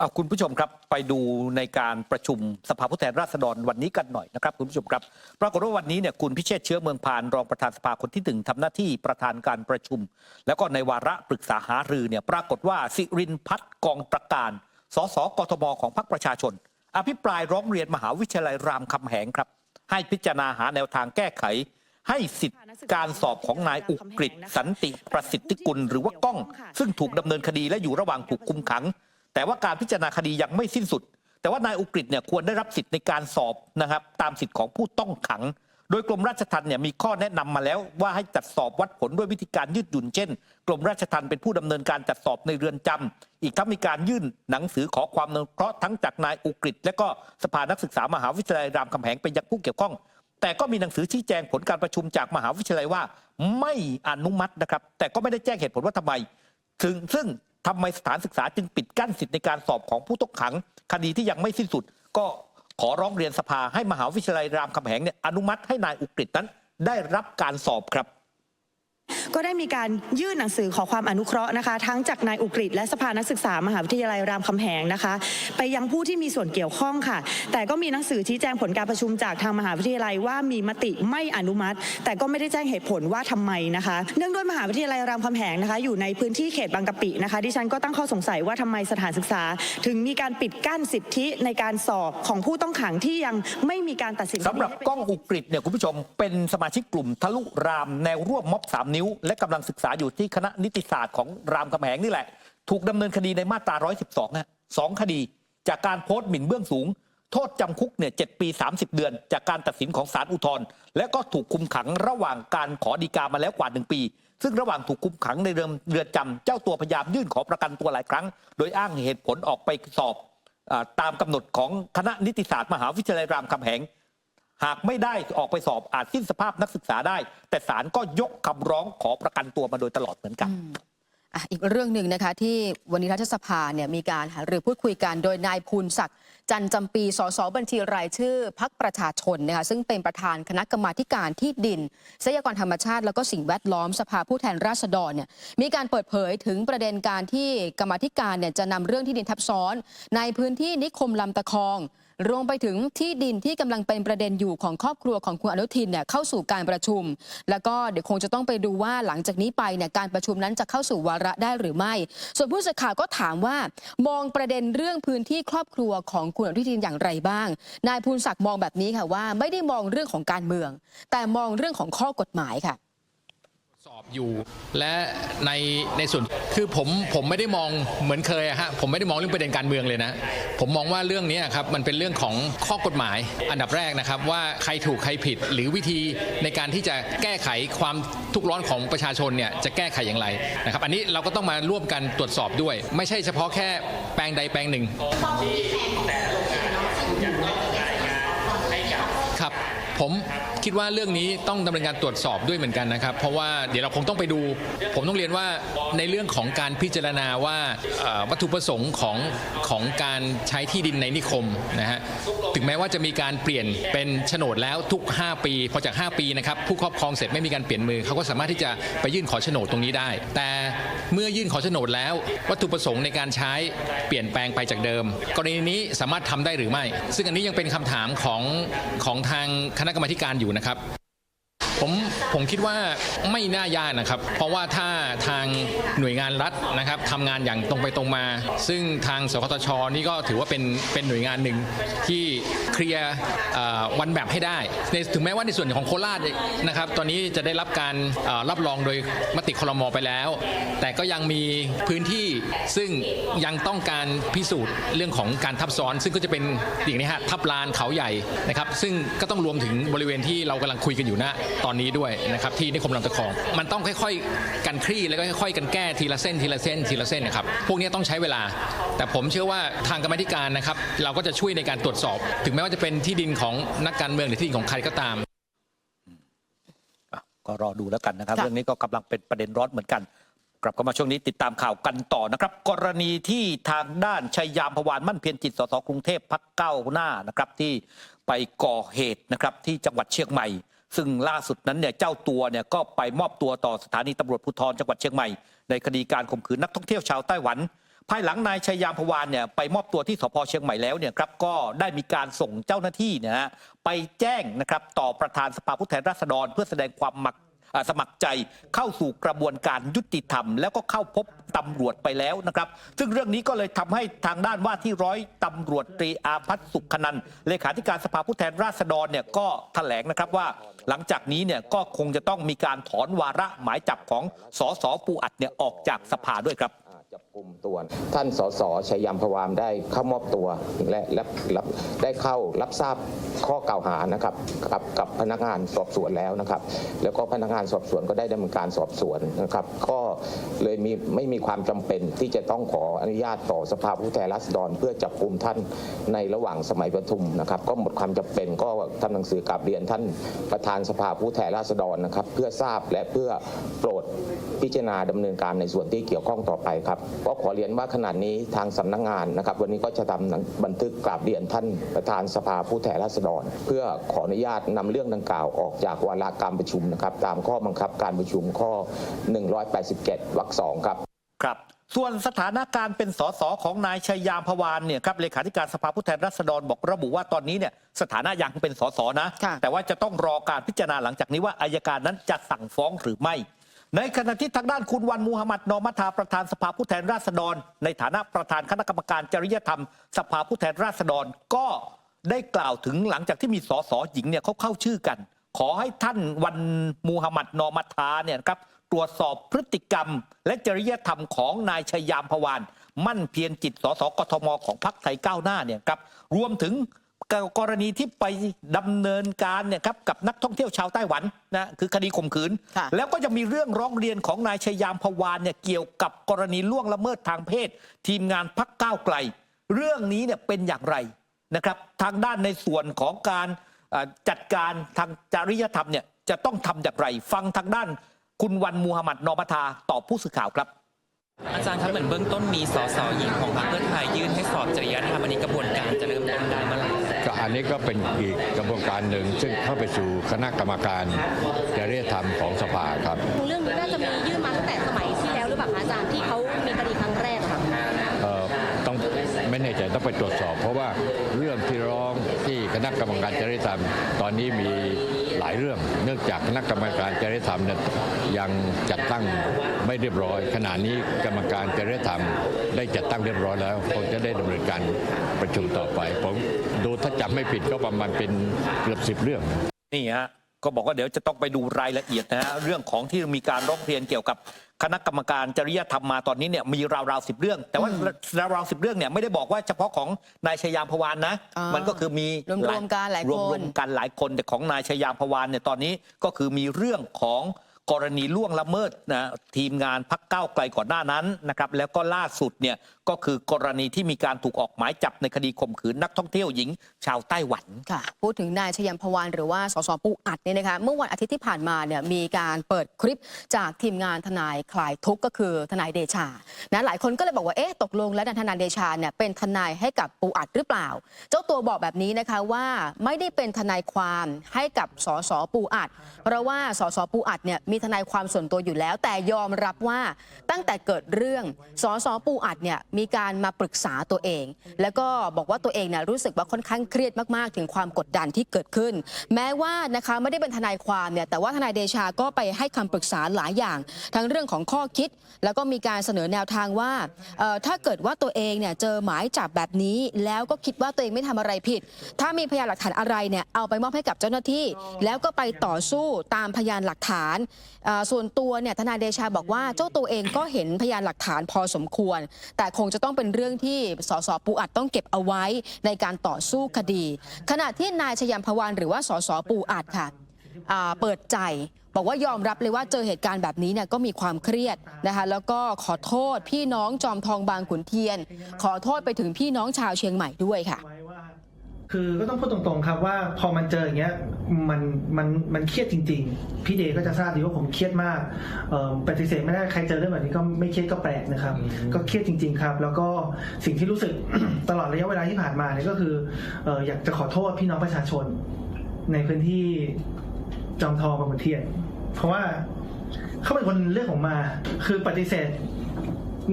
เอาคุณผู้ชมครับไปดูในการประชุมสภาผู้แทนราษฎรวันนี้กันหน่อยนะครับคุณผู้ชมครับ ปรากฏว่าวันนี้เนี่ยคุณพิเชษเชื้อเมืองพานรองประธานสภาคนที่หนึ่งทำหน้าที่ประธานการประชุม แล้วก็ในวาระปรึกษาหารือเนี่ยปรากฏว่าสิรินพัฒน์กองตระการสสกทมของพรรคประชาชน อภิปรายร้องเรียนมหาวิทยาลัยรามคำแหงครับ ให้พิจารณาหาแนวทางแก้ไข ให้สิทธิการสอบของนายอุกฤษสันติประสิทธิกุลหรือว่าก้อง ซึ่งถูกดำเนินคดีและอยู่ระหว่างถูกคุมขัง แต่ว่าการพิจารณาคดียังไม่สิ้นสุด แต่ว่านายอุกฤษเนี่ยควรได้รับสิทธิ์ในการสอบนะครับ ตามสิทธิ์ของผู้ต้องขัง โดยกรมราชทัณฑ์เนี่ยมีข้อแนะนำมาแล้วว่าให้จัดสอบวัดผลด้วยวิธีการยืดหยุ่นเช่น กรมราชทัณฑ์เป็นผู้ดำเนินการจัดสอบในเรือนจำอีกทั้งมีการยื่นหนังสือขอความนุเคราะห์ทั้งจากนายอุกฤษและก็สภานักศึกษามหาวิทยาลัยรามคำแหงไปยังผู้เกี่ยวข้องแต่ก็มีหนังสือชี้แจงผลการประชุมจากมหาวิทยาลัยว่า ไม่อนุมัตินะครับ แต่ก็ไม่ได้แจ้งเหตุผลว่าทำไมถึงซึ่ง ทำไมสถานศึกษาจึงปิดกั้นสิทธิในการสอบของผู้ต้องขัง คดีที่ยังไม่สิ้นสุด ก็ขอร้องเรียนสภาให้มหาวิทยาลัยรามคำแหงเนี่ยอนุมัติให้นายอุกฤษนั้นได้รับการสอบครับ ก็ได้มีการยื่นหนังสือขอความอนุเคราะห์นะคะ ทั้งจากนายอุกฤษและสภานักศึกษามหาวิทยาลัยรามคำแหงนะคะ ไปยังผู้ที่มีส่วนเกี่ยวข้องค่ะ แต่ก็มีหนังสือชี้แจงผลการประชุมจากทางมหาวิทยาลัยว่ามีมติไม่อนุมัติ แต่ก็ไม่ได้แจ้งเหตุผลว่าทำไมนะคะ เนื่องด้วยมหาวิทยาลัยรามคำแหงนะคะ อยู่ในพื้นที่เขตบางกะปินะคะดิฉันก็ตั้งข้อสงสัยว่าทำไมสถานศึกษา ถึงมีการปิดกั้นสิทธิในการสอบของผู้ต้องขังที่ยังไม่มีการตัดสินสำหรับก้องอุกฤษเนี่ยคุณผู้ชมเป็นสมาชิกกลุ่มทะลุรามแนวร่วมม็อบ3 นิ้วและกำลังศึกษาอยู่ที่คณะนิติศาสตร์ของรามคำแหงนี่แหละ ถูกดำเนินคดีในมาตรา 112ฮะสองคดี จากการโพสต์หมิ่นเบื้องสูง โทษจำคุกเนี่ยเปี 30 เดือน จากการตัดสินของศาลอุทธรณ์และก็ถูกคุมขังระหว่างการขอดีกามาแล้วกว่า 1 ปี ซึ่งระหว่างถูกคุมขังในเรือนเรือนจำเจ้าตัวพยายามยื่นขอประกันตัวหลายครั้ง โดยอ้างเหตุผลออกไปสอบอตามกำหนดของคณะนิติศาสตร์มหาวิทยาลัยรามคำแหง หากไม่ได้ออกไปสอบอาจสิ้นสภาพนักศึกษาได้ แต่ศาลก็ยกคำร้องขอประกันตัวมาโดยตลอดเหมือนกันอะอีกเรื่องหนึ่งนะคะที่วันนี้รัฐสภาเนี่ยมีการหารือพูดคุยกันโดยนายภูลศักดิ์จันจำปีสสบัญชีรายชื่อพักประชาชนนะคะซึ่งเป็นประธานคณะกรรมาการที่ดินทรัพยากรธรรมชาติ แล้วก็สิ่งแวดล้อมสภาผู้แทนราษฎรเนี่ยมีการเปิดเผยถึงประเด็นการที่กรรมาการเนี่ยจะนำเรื่องที่ดินทับซ้อน ในพื้นที่นิคมลำตะคอง รวมไปถึงที่ดินที่กำลังเป็นประเด็นอยู่ของครอบครัวของคุณอนุทินเนี่ยเข้าสู่การประชุม แล้วก็เดี๋ยวคงจะต้องไปดูว่าหลังจากนี้ไปเนี่ยการประชุมนั้นจะเข้าสู่วาระได้หรือไม่ ส่วนผู้สื่อข่าวก็ถามว่ามองประเด็นเรื่องพื้นที่ครอบครัวของคุณอนุทินอย่างไรบ้าง นายภูลศักดิ์มองแบบนี้ค่ะว่า ไม่ได้มองเรื่องของการเมือง แต่มองเรื่องของข้อกฎหมายค่ะ อบอยู่และในในส่วนคือผมผมไม่ได้มองเหมือนเคยอะฮะผมไม่ได้มองเรื่องประเด็นการเมืองเลยนะ ผมมองว่าเรื่องนี้ครับมันเป็นเรื่องของข้อกฎหมาย อันดับแรกนะครับว่าใครถูกใครผิดหรือวิธีในการที่จะแก้ไขความทุกข์ร้อนของประชาชนเนี่ยจะแก้ไขอย่างไรนะครับ อันนี้เราก็ต้องมาร่วมกันตรวจสอบด้วย ไม่ใช่เฉพาะแค่แปลงใดแปลงหนึ่งครับ ผมคิดว่าเรื่องนี้ต้องดำเนินการตรวจสอบด้วยเหมือนกันนะครับ เพราะว่าเดี๋ยวเราคงต้องไปดู ผมต้องเรียนว่าในเรื่องของการพิจารณาว่าวัตถุประสงค์ของของการใช้ที่ดินในนิคมนะฮะถึงแม้ว่าจะมีการเปลี่ยนเป็นโฉนดแล้วทุก 5 ปีพอจาก 5 ปีนะครับผู้ครอบครองเสร็จไม่มีการเปลี่ยนมือเขาก็สามารถที่จะไปยื่นขอโฉนดตรงนี้ได้ แต่เมื่อยื่นขอโฉนดแล้ว วัตถุประสงค์ในการใช้เปลี่ยนแปลงไปจากเดิม กรณีนี้สามารถทำได้หรือไม่ ซึ่งอันนี้ยังเป็นคำถามของของทางคณะกรรมาธิการอยู่นะครับ ผมผมคิดว่าไม่น่ายากนะครับ เพราะว่าถ้าทางหน่วยงานรัฐนะครับทำงานอย่างตรงไปตรงมา ซึ่งทางสคตชนี่ก็ถือว่าเป็นเป็นหน่วยงานหนึ่งที่เคลียร์วันแบบให้ได้ในถึงแม้ว่าในส่วนของโคราชนะครับ ตอนนี้จะได้รับการรับรองโดยมติคลมไปแล้ว แต่ก็ยังมีพื้นที่ซึ่งยังต้องการพิสูจน์เรื่องของการทับซ้อน ซึ่งก็จะเป็นอย่างนี้ฮะทับลานเขาใหญ่นะครับ ซึ่งก็ต้องรวมถึงบริเวณที่เรากำลังคุยกันอยู่ณตอนนี้ด้วยนะครับที่นิคมลำตะคอง มันต้องค่อยๆ กันคลี่แล้วก็ค่อยๆ กันแก้ทีละเส้นทีละเส้นทีละเส้นนะครับพวกนี้ต้องใช้เวลา แต่ผมเชื่อว่าทางกรรมาธิการนะครับเราก็จะช่วยในการตรวจสอบ ถึงแม้ว่าจะเป็นที่ดินของนักการเมืองหรือที่ดินของใครก็ตามอะก็รอดูแล้วกันนะครับค่ะเรื่องนี้ก็กำลังเป็นประเด็นร้อนเหมือนกัน กลับเข้ามาช่วงนี้ติดตามข่าวกันต่อนะครับ กรณีที่ทางด้านชัยยามพวานมั่นเพียรจิตสสกรุงเทพพักเก้าวหน้านะครับที่ไปก่อเหตุนะครับที่จังหวัดเชียงใหม่ ซึ่งล่าสุดนั้นเนี่ยเจ้าตัวเนี่ยก็ไปมอบตัวต่อสถานีตำรวจภูธรจังหวัดเชียงใหม่ ในคดีการข่มขืนนักท่องเที่ยวชาวไต้หวัน ภายหลังนายชัยยามพวานเนี่ยไปมอบตัวที่สพเชียงใหม่แล้วเนี่ยครับก็ได้มีการส่งเจ้าหน้าที่เนยฮะไปแจ้งนะครับต่อประธานสภาผู้แทนราษฎร เพื่อแสดงความมัก สมัครใจเข้าสู่กระบวนการยุติธรรม แล้วก็เข้าพบตำรวจไปแล้วนะครับ ซึ่งเรื่องนี้ก็เลยทำให้ทางด้านว่าที่ร้อยตำรวจตรีอาพัฒสุขนันเลขาธิการสภาผู้แทนราษฎรเนี่ยก็แถลงนะครับว่า หลังจากนี้เนี่ยก็คงจะต้องมีการถอนวาระหมายจับของสสปูอัดเนี่ยออกจากสภาด้วยครับ จับกลุ่มตัว ท่านสสชัยยามพวามได้เข้ามอบตัวและรับรับได้เข้ารับทราบข้อกล่าวหานะครับกับกับพนักงานสอบสวนแล้วนะครับ แล้วก็พนักงานสอบสวนก็ได้ดำเนินการสอบสวนนะครับ ก็เลยมีไม่มีความจำเป็นที่จะต้องขออนุญาตต่อสภาผู้แทนราษฎร เพื่อจับกลุ่มท่านในระหว่างสมัยประชุมนะครับ ก็หมดความจำเป็นก็ทำหนังสือกราบเรียนท่านประธานสภาผู้แทนราษฎรนะครับ เพื่อทราบและเพื่อโปรดพิจารณาดำเนินการในส่วนที่เกี่ยวข้องต่อไปครับก็ขอเรียนว่าขณะนี้ทางสำนักงานนะครับ วันนี้ก็จะทำหนังบันทึกกราบเรียนท่านประธานสภาผู้แทนราษฎร เพื่อขออนุญาตนำเรื่องดังกล่าวออกจากวาระการประชุมนะครับ ตามข้อบังคับการประชุมข้อ 187วรรคสองครับครับส่วนสถานการณ์เป็นสสของนายชัยยามพวานเนี่ยครับเลขาธิการสภาผู้แทนราษฎรบอกระบุว่าตอนนี้เนี่ยสถานะยังเป็นสสนะค่ะแต่ว่าจะต้องรอการพิจารณาหลังจากนี้ว่าอายการนั้นจะสั่งฟ้องหรือไม่ ในขณะที่ทางด้านคุณวันมูฮัมหมัดนอมัทาประธานสภาผู้แทนราษฎร ในฐานะประธานคณะกรรมการจริยธรรม สภาผู้แทนราษฎรก็ได้กล่าวถึงหลังจากที่มีสสหญิงเนี่ยเขาเข้าชื่อกัน ขอให้ท่านวันมูฮัมหมัดนอมัทาเนี่ยครับตรวจสอบพฤติกรรม และจริยธรรมของนายชัยยามพวาน มั่นเพียรจิตสสกทมของพรรคไทยก้าวหน้าเนี่ยครับรวมถึง กรณีที่ไปดำเนินการเนี่ยครับกับนักท่องเที่ยวชาวไต้หวันนะคือคดีข่มขืนค่ะแล้วก็จะมีเรื่องร้องเรียนของนายชัยยามพวานเนี่ยเกี่ยวกับกรณีล่วงละเมิดทางเพศ ทีมงานพักก้าวไกล เรื่องนี้เนี่ยเป็นอย่างไรนะครับ ทางด้านในส่วนของการเอ่อจัดการทางจริยธรรมเนี่ยจะต้องทำอย่างไร ฟังทางด้านคุณวันมูฮัมหมัดนอมัทาตอบผู้สื่อข่าวครับอาจารย์ครับเหมือนเบื้องต้นมีสสหญิงของพรรคเพื่อไทยยื่นให้สอบจริยธรรมอันนี้กระบวนการจะเริ่มต้นได้เมื่อไหร่ก็ อันนี้ก็เป็นอีกกระบวนการหนึ่งซึ่งเข้าไปสู่คณะกรรมการจริยธรรมของสภาครับ เรื่องนี้น่าจะมียื่นมาตั้งแต่สมัยที่แล้วหรือเปล่าคะอาจารย์ที่เขามีคดีครั้งแรกอะค่ะเอ่อต้องไม่แน่ใจต้องไปตรวจสอบ เพราะว่าเรื่องที่ร้องที่คณะกรรมการจริยธรรมตอนนี้มี หลายเรื่อง เนื่องจากคณะกรรมการจริยธรรมเนี่ยยังจัดตั้งไม่เรียบร้อย ขณะนี้กรรมการจริยธรรมได้จัดตั้งเรียบร้อยแล้วคงจะได้ดำเนินการประชุมต่อไป ผมดูถ้าจำไม่ผิดก็ประมาณเป็นเกือบสิบเรื่องนี่ฮะก็บอกว่าเดี๋ยวจะต้องไปดูรายละเอียดนะฮะเรื่องของที่มีการร้องเรียนเกี่ยวกับ คณะกรรมการจริยธรรมมาตอนนี้เนี่ยมีราวๆสิบเรื่อง แต่ว่าราวๆสิบเรื่องเนี่ยไม่ได้บอกว่าเฉพาะของนายชยามพวานนะ อ่ามัมันก็คือมีรวมๆกันหลายคน รวมๆกันหลายคนแต่ของนายชยามพวานเนี่ยตอนนี้ก็คือมีเรื่องของกรณีล่วงละเมิดนะทีมงานพักเก้าวไกลก่อนหน้านั้นนะครับแล้วก็ล่าสุดเนี่ย ก็คือกรณีที่มีการถูกออกหมายจับในคดีข่มขืนนักท่องเที่ยวหญิงชาวไต้หวัน ค่ะ พูดถึงนายชยัมพวานหรือว่าสสปูอัดเนี่ยนะคะ เมื่อวันอาทิตย์ที่ผ่านมาเนี่ยมีการเปิดคลิปจากทีมงานทนายคลายทุกข์ก็คือทนายเดชา นะหลายคนก็เลยบอกว่า เอ๊ะ ตกลงแล้วทนายเดชาเนี่ยเป็นทนายให้กับปูอัดหรือเปล่า เจ้าตัวบอกแบบนี้นะคะว่าไม่ได้เป็นทนายความให้กับสสปูอัด เพราะว่าสสปูอัดเนี่ยมีทนายความส่วนตัวอยู่แล้ว แต่ยอมรับว่าตั้งแต่เกิดเรื่องสสปูอัดเนี่ยมีการมาปรึกษาตัวเอง แล้วก็บอกว่าตัวเองเนี่ยรู้สึกว่าค่อนข้างเครียดมากๆ ถึงความกดดันที่เกิดขึ้น แม้ว่านะคะไม่ได้เป็นทนายความเนี่ยแต่ว่าทนายเดชาก็ไปให้คำปรึกษาหลายอย่าง ทั้งเรื่องของข้อคิด แล้วก็มีการเสนอแนวทางว่าถ้าเกิดว่าตัวเองเนี่ยเจอหมายจับแบบนี้แล้วก็คิดว่าตัวเองไม่ทำอะไรผิด ถ้ามีพยานหลักฐานอะไรเนี่ยเอาไปมอบให้กับเจ้าหน้าที่ แล้วก็ไปต่อสู้ตามพยานหลักฐาน ส่วนตัวเนี่ยทนายเดชาบอกว่าเจ้าตัวเองก็เห็นพยานหลักฐานพอสมควร แต่คงจะต้องเป็นเรื่องที่สสปูอัดต้องเก็บเอาไว้ในการต่อสู้คดี ขณะที่นายชยัมพวานหรือว่าสสปูอัดค่ะเปิดใจบอกว่ายอมรับเลยว่าเจอเหตุการณ์แบบนี้เนี่ยก็มีความเครียดนะคะแล้วก็ขอโทษพี่น้องจอมทองบางขุนเทียน ขอโทษไปถึงพี่น้องชาวเชียงใหม่ด้วยค่ะ คือก็ต้องพูดตรงๆครับว่าพอมันเจออย่างเงี้ยมันมันมันเครียดจริง ๆ พี่เดย์ก็จะทราบดีว่าผมเครียดมากเอ่อปฏิเสธไม่ได้ใครเจอเรื่องแบบนี้ก็ไม่เครียดก็แปลกนะครับ ก็เครียดจริง ๆ ครับ แล้วก็สิ่งที่รู้สึกตลอดระยะเวลาที่ผ่านมาเนี่ยก็คือเอ่ออยากจะขอโทษพี่น้องประชาชน ในพื้นที่จอมทองบางขุนเทียน เพราะว่าเขาเป็นคนเลือกผมมา คือปฏิเสธ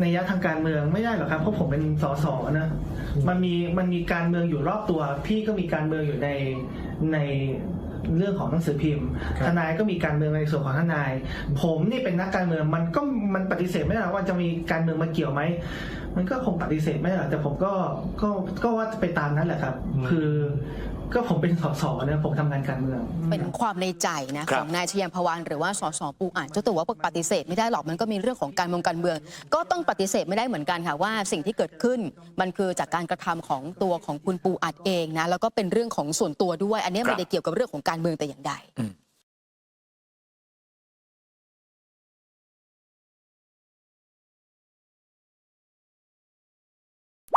ในยะทางการเมืองไม่ได้หรอกครับเพราะผมเป็นสสนะ มันมีมันมีการเมืองอยู่รอบตัว พี่ก็มีการเมืองอยู่ในในเรื่องของหนังสือพิมพ์ ทนายก็มีการเมืองในส่วนของทนาย ผมนี่เป็นนักการเมืองมันก็มันปฏิเสธไม่ได้หรอกว่าจะมีการเมืองมาเกี่ยวไหม มันก็คงปฏิเสธไม่ได้หรอกแต่ผมก็ก็ก็ว่าไปตามนั้นแหละครับ คือ ก็ผมเป็นสสนะผมทำงานการเมือง เป็นความในใจนะครัขบองนายชยันพวานหรือว่าสสปูอ่านเจ้าตัวว่าปฏิเสธไม่ได้หรอกมันก็มีเรื่องของการเมืองการเมือง ก็ต้องปฏิเสธไม่ได้เหมือนกันค่ะว่าสิ่งที่เกิดขึ้นมันคือจากการกระทำของตัวของคุณปูอัดเองนะแล้วก็เป็นเรื่องของส่วนตัวด้วย อันนี้ไม่ได้เกี่ยวกับเรื่องของการเมืองแต่อย่างใด